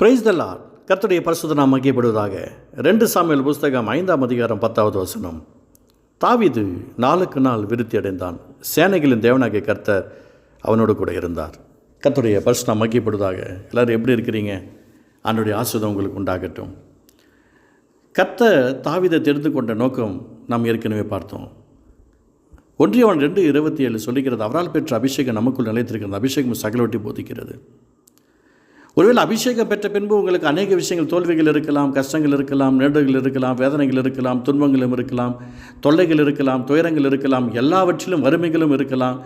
Price தல்லார் கர்த்தருடைய பரிசுத்த நாம் மகிப்படுவதாக ரெண்டு சாமியல் புஸ்தகம் ஐந்தாம் அதிகாரம் பத்தாவது வசனம். தாவீது நாளுக்கு நாள் விருத்தி அடைந்தான். சேனைகளின் தேவனாகிய கர்த்தர் அவனோடு கூட இருந்தார். கர்த்தருடைய பரிசு நாம் மகிப்படுவதாக எல்லோரும் எப்படி இருக்கிறீங்க? அவனுடைய ஆசிரியம் உங்களுக்கு உண்டாகட்டும். கர்த்தர் தாவீதை தெரிந்து கொண்ட நோக்கம் நாம் ஏற்கனவே பார்த்தோம். ஒன்றியவன் ரெண்டு இருபத்தி ஏழு சொல்லிக்கிறது அவரால் பெற்ற அபிஷேகம் நமக்குள் நிலைத்திருக்கிறது அபிஷேகம் சகலவட்டி போதிக்கிறது. ஒருவேளை அபிஷேகம் பெற்ற பின்பு உங்களுக்கு அநேக விஷயங்கள் தோல்விகள் இருக்கலாம் கஷ்டங்கள் இருக்கலாம் நேடுகள் இருக்கலாம் வேதனைகள் இருக்கலாம் துன்பங்களும் இருக்கலாம் தொல்லைகள் இருக்கலாம் துயரங்கள் இருக்கலாம் எல்லாவற்றிலும் வறுமைகளும் இருக்கலாம்.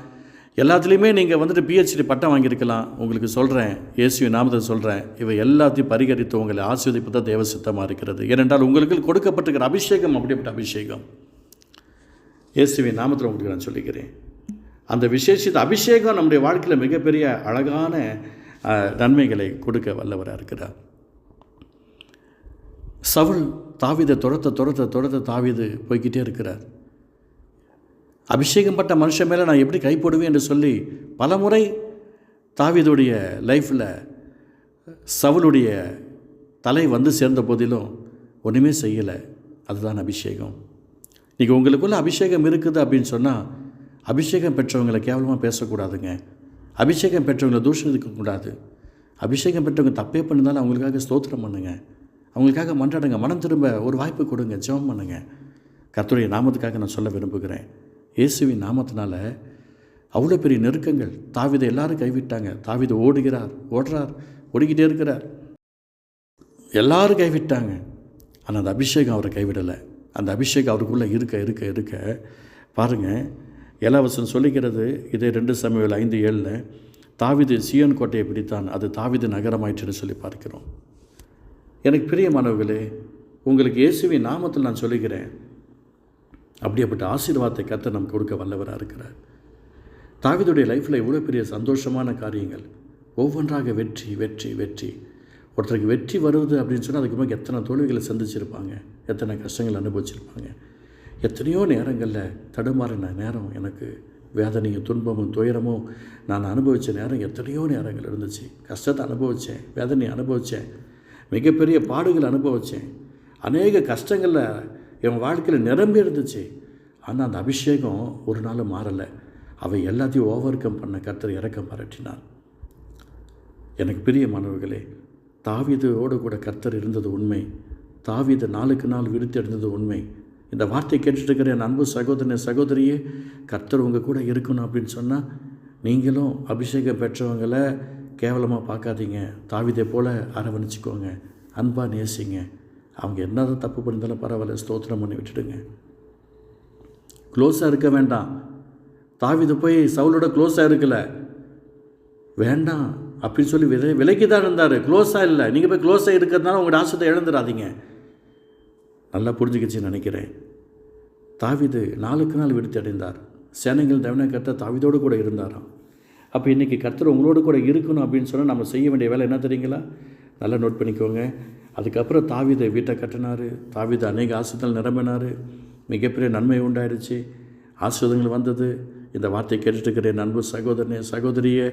எல்லாத்துலேயுமே நீங்கள் வந்துட்டு பிஹெச்டி பட்டம் வாங்கியிருக்கலாம். உங்களுக்கு சொல்கிறேன் இயேசுவி நாமத்தை சொல்கிறேன் இவை எல்லாத்தையும் பரிகரித்து உங்களை ஆஸ்வதிப்பு தான் தேவ சித்தமாக இருக்கிறது. ஏனென்றால் உங்களுக்கு கொடுக்கப்பட்டிருக்கிற அபிஷேகம் அப்படிப்பட்ட அபிஷேகம். இயேசுவை நாமத்தில் உங்களுக்கு நான் சொல்லிக்கிறேன். அந்த விசேஷித்த அபிஷேகம் நம்முடைய வாழ்க்கையில் மிகப்பெரிய அழகான நன்மைகளை கொடுக்க வல்லவராக இருக்கிறார். சவுல் தாவிதை துரத்த துரத்த துரத்த தாவிது போய்க்கிட்டே இருக்கிறார். அபிஷேகம் பட்ட மனுஷன் மேலே நான் எப்படி கைப்போடுவேன் என்று சொல்லி பலமுறை தாவிதுடைய லைஃப்பில் சவுளுடைய தலை வந்து சேர்ந்த போதிலும் ஒன்றுமே செய்யலை. அதுதான் அபிஷேகம். இன்றைக்கி உங்களுக்குள்ள அபிஷேகம் இருக்குது அப்படின்னு சொன்னால் அபிஷேகம் பெற்றவங்களை கேவலமாக பேசக்கூடாதுங்க. அபிஷேகம் பெற்றவங்களை தூஷம் கூடாது அபிஷேகம் பெற்றவங்க தப்பே பண்ணிருந்தாலும் அவங்களுக்காக ஸ்தோத்திரம் பண்ணுங்க. அவங்களுக்காக மன்றாடுங்க. மனம் திரும்ப ஒரு வாய்ப்பு கொடுங்க. ஜெபம் பண்ணுங்க. கர்த்தருடைய நாமத்துக்காக நான் சொல்ல விரும்புகிறேன். இயேசுவின் நாமத்தினால அவ்வளோ பெரிய நெருக்கங்கள். தாவிதை எல்லாரும் கைவிட்டாங்க. தாவிதை ஓடுகிறார் ஓடுறார் ஓடிக்கிட்டே இருக்கிறார். எல்லாரும் கைவிட்டாங்க. ஆனால் அந்த அபிஷேகம் அவரை கைவிடலை. அந்த அபிஷேகம் அவருக்குள்ளே இருக்க இருக்க இருக்க பாருங்கள் இலவசம் சொல்லிக்கிறது இதே ரெண்டு சமையல் ஐந்து ஏழில் தாவிது சியோன் கோட்டையை பிடித்தான் அது தாவிது நகரமாயிற்றுன்னு சொல்லி பார்க்கிறோம். எனக்கு பிரியமானவர்களே உங்களுக்கு இயேசுவின் நாமத்தில் நான் சொல்லுகிறேன் அப்படியேப்பட்ட ஆசீர்வாதத்தை கத்த நமக்கு கொடுக்க வல்லவராக இருக்கிறார். தாவிதுடைய லைஃப்பில் இவ்வளோ பெரிய சந்தோஷமான காரியங்கள் ஒவ்வொன்றாக வெற்றி வெற்றி வெற்றி. ஒருத்தருக்கு வெற்றி வருது அப்படின்னு சொன்னால் அதுக்கு முன்னாடி எத்தனை தோல்விகளை சந்திச்சிருப்பாங்க எத்தனை கஷ்டங்கள் அனுபவிச்சிருப்பாங்க. எத்தனையோ நேரங்களில் தடுமாறின நேரம் எனக்கு வேதனையும் துன்பமும் துயரமும் நான் அனுபவித்த நேரம் எத்தனையோ நேரங்கள் இருந்துச்சு. கஷ்டத்தை அனுபவித்தேன் வேதனையை அனுபவித்தேன் மிகப்பெரிய பாடுகள் அனுபவித்தேன் அநேக கஷ்டங்களில் என் வாழ்க்கையில் நிரம்பி இருந்துச்சு. ஆனால் அந்த அபிஷேகம் ஒரு நாள் மாறலை. அவை எல்லாத்தையும் ஓவர் கம் பண்ண கர்த்தர் இறக்கம் பாராட்டினார். எனக்கு பிரியமானவர்களே தாவிதோடு கூட கர்த்தர் இருந்தது உண்மை. தாவித நாளுக்கு நாள் விருத்தி அடைந்தது உண்மை. இந்த வார்த்தை கேட்டுட்டு என் அன்பு சகோதரனை சகோதரியே கர்த்தர் உங்கள் கூட இருக்கணும் அப்படின்னு சொன்னால் நீங்களும் அபிஷேகம் பெற்றவங்களை கேவலமாக பார்க்காதீங்க. தாவிதை போல் அரவணைச்சிக்கோங்க. அன்பாக நேசிங்க. அவங்க என்னதான் தப்பு பண்ணியிருந்தாலும் பரவாயில்ல ஸ்தோத்திரம் பண்ணி விட்டுடுங்க. க்ளோஸாக இருக்க வேண்டாம். தாவிது போய் சவுலோட க்ளோஸாக இருக்கல. வேண்டாம் அப்படின்னு சொல்லி விலை விலைக்கு தான் இருந்தார். க்ளோஸாக இல்லை. நீங்கள் போய் க்ளோஸாக இருக்கிறதுனால உங்களோட ஆசத்தை இழந்துடாதீங்க. நல்லா புரிஞ்சுக்கிச்சுன்னு நினைக்கிறேன். தாவிது நாளுக்கு நாள் விடுத்து அடைந்தார். சேனைகள் தேவனை கர்த்தர் தாவிதோடு கூட இருந்தாராம். அப்போ இன்றைக்கி கர்த்தர் உங்களோடு கூட இருக்கணும் அப்படின்னு சொன்னால் நம்ம செய்ய வேண்டிய வேலை என்ன தெரியுங்களா? நல்லா நோட் பண்ணிக்கோங்க. அதுக்கப்புறம் தாவிதை வீட்டை கட்டினார். தாவிதை அநேக ஆசிரியர்கள் நிரம்பினார். மிகப்பெரிய நன்மை உண்டாயிடுச்சு ஆசிரியங்கள் வந்தது. இந்த வார்த்தையை கேட்டுட்டு இருக்கிறேன் சகோதரனே சகோதரியே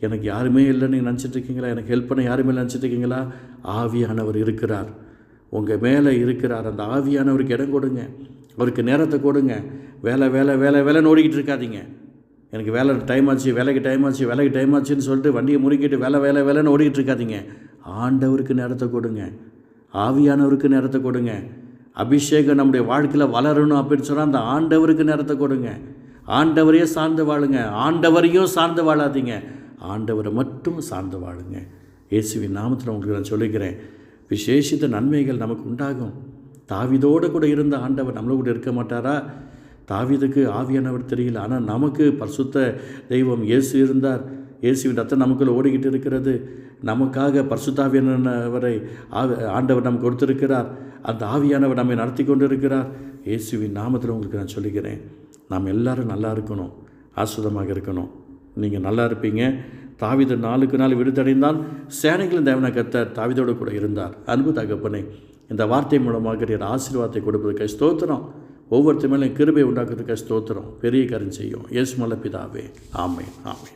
எனக்கு யாருமே இல்லைன்னு நீங்கள் நினச்சிட்டு இருக்கீங்களா? எனக்கு ஹெல்ப் பண்ண யாருமே இல்லை நினச்சிட்டு இருக்கீங்களா? ஆவியானவர் இருக்கிறார். உங்கள் மேலே இருக்கிறார் அந்த ஆவியானவருக்கு இடம் கொடுங்க. அவருக்கு நேரத்தை கொடுங்க. வேலை வேலை வேலை வேலைன்னு ஓடிக்கிட்டு இருக்காதீங்க. எனக்கு வேலை டைம் ஆச்சு வேலைக்கு டைம் ஆச்சு வேலைக்கு டைம் ஆச்சுன்னு சொல்லிட்டு வண்டியை முறுக்கிட்டு வேலை வேலை வேலைன்னு ஓடிக்கிட்டு இருக்காதீங்க. ஆண்டவருக்கு நேரத்தை கொடுங்க. ஆவியானவருக்கு நேரத்தை கொடுங்க. அபிஷேகம் நம்முடைய வாழ்க்கையில் வளரணும் அப்படின்னு சொன்னால் அந்த ஆண்டவருக்கு நேரத்தை கொடுங்க. ஆண்டவரையே சார்ந்து வாழுங்க. ஆண்டவரையும் சார்ந்து வாழாதீங்க. ஆண்டவரை மட்டும் சார்ந்து வாழுங்க. இயேசுவின் நாமத்தில் உங்களுக்கு நான் சொல்லிக்கிறேன். விசேஷித்த நன்மைகள் நமக்கு உண்டாகும். தாவிதோடு கூட இருந்த ஆண்டவர் நம்மளோட கூட இருக்க மாட்டாரா? தாவிதுக்கு ஆவியானவர் தெரியல. ஆனால் நமக்கு பரிசுத்த தெய்வம் இயேசு இருந்தார். இயேசுவின் ரத்தம் நமக்குள்ளே ஓடிக்கிட்டு இருக்கிறது. நமக்காக பரிசுத்தாவியானவரை ஆ- ஆண்டவர் நமக்கு கொடுத்திருக்கிறார். அந்த ஆவியானவர் நம்மை நடத்தி கொண்டு இருக்கிறார் இயேசுவின் நாமத்தில் உங்களுக்கு நான் சொல்லிக்கிறேன் நாம் எல்லாரும் நல்லா இருக்கணும். ஆசுதமாக இருக்கணும். நீங்கள் நல்லா இருப்பீங்க. தாவிது நாளுக்கு நாள் விடுதடைந்தான். சேனைகளின் தேவன கத்தர் தாவிதோடு கூட இருந்தார். அன்பு தகப்பனே இந்த வார்த்தை மூலமாக நீர் ஆசீர்வாதத்தை கொடுப்பதற்கு ஸ்தோத்திரம். ஒவ்வொருத்தர் மேலும் கிருபை உண்டாக்குறதுக்கு ஸ்தோத்திரம். பெரிய காரியம் செய்யும். இயேசு மல்ல பிதாவே. ஆமை ஆமை